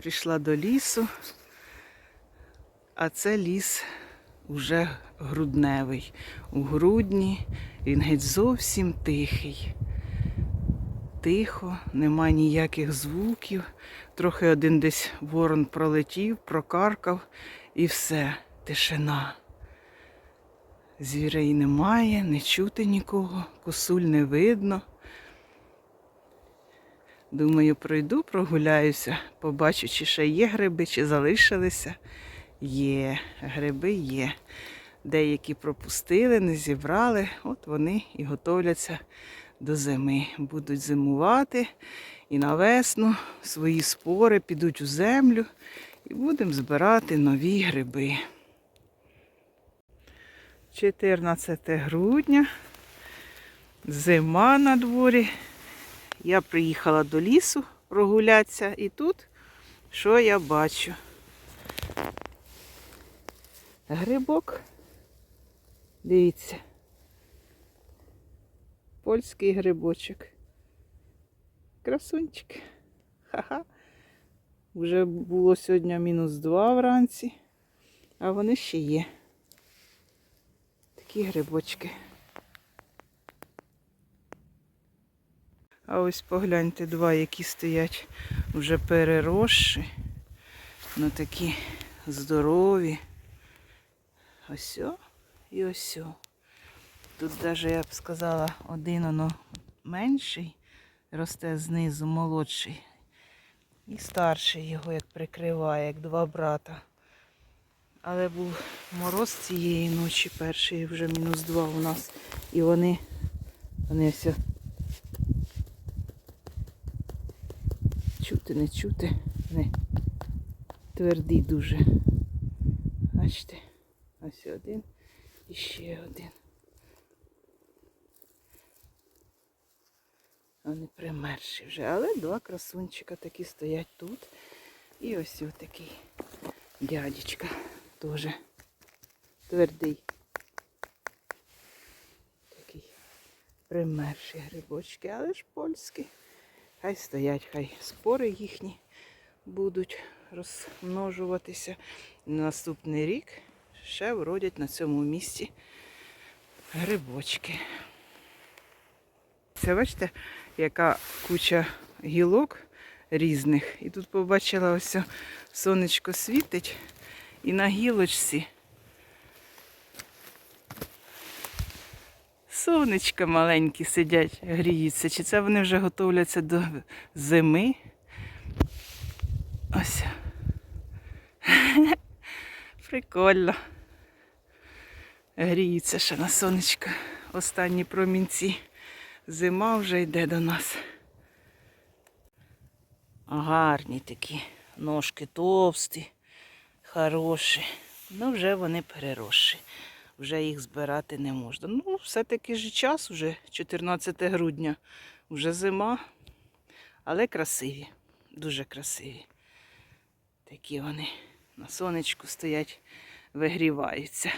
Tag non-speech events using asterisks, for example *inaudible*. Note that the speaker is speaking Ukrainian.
прийшла до лісу, а це ліс уже грудневий. У грудні він геть зовсім тихий. Тихо, нема ніяких звуків. Трохи один десь ворон пролетів, прокаркав і все, тишина. Звірей немає, не чути нікого, косуль не видно. Думаю, пройду, прогуляюся, побачу, чи ще є гриби, чи залишилися. Є, гриби є. Деякі пропустили, не зібрали, от вони і готовляться до зими. Будуть зимувати і на весну свої спори підуть у землю і будемо збирати нові гриби. 14 грудня, зима на дворі. Я приїхала до лісу прогулятися і тут що я бачу? Грибок. Дивіться. Польський грибочок. Красунчик. Ха-ха. Вже було сьогодні мінус 2 вранці, а вони ще є. Такі грибочки. А ось погляньте два, які стоять вже переросші. Ну такі здорові. Ось і ось. Тут навіть, я б сказала, один воно менший, росте знизу молодший. І старший його як прикриває, як два брата. Але був мороз цієї ночі, перший вже мінус два у нас. І вони, вони все чути, не чути, не тверді дуже. Бачите, ось один і ще один. Вони примерші вже, але два красунчика такі стоять тут. І ось ось такий дядечка теж твердий. Такий примерші грибочки, але ж польські. Хай стоять, хай спори їхні будуть розмножуватися. На наступний рік ще вродять на цьому місці грибочки. Це бачите, яка куча гілок різних. І тут побачила ось сонечко світить і на гілочці. Сонечка маленькі сидять, гріються. Чи це вони вже готовляться до зими? Ось. *laughs* Прикольно. Гріються ще на сонечко. Останні промінці. Зима вже йде до нас. Гарні такі. Ножки товсті, хороші. Ну, вже вони переросші. Вже їх збирати не можна. Ну, все-таки ж час, вже 14 грудня, вже зима, але красиві, дуже красиві. Такі вони на сонечку стоять, вигріваються.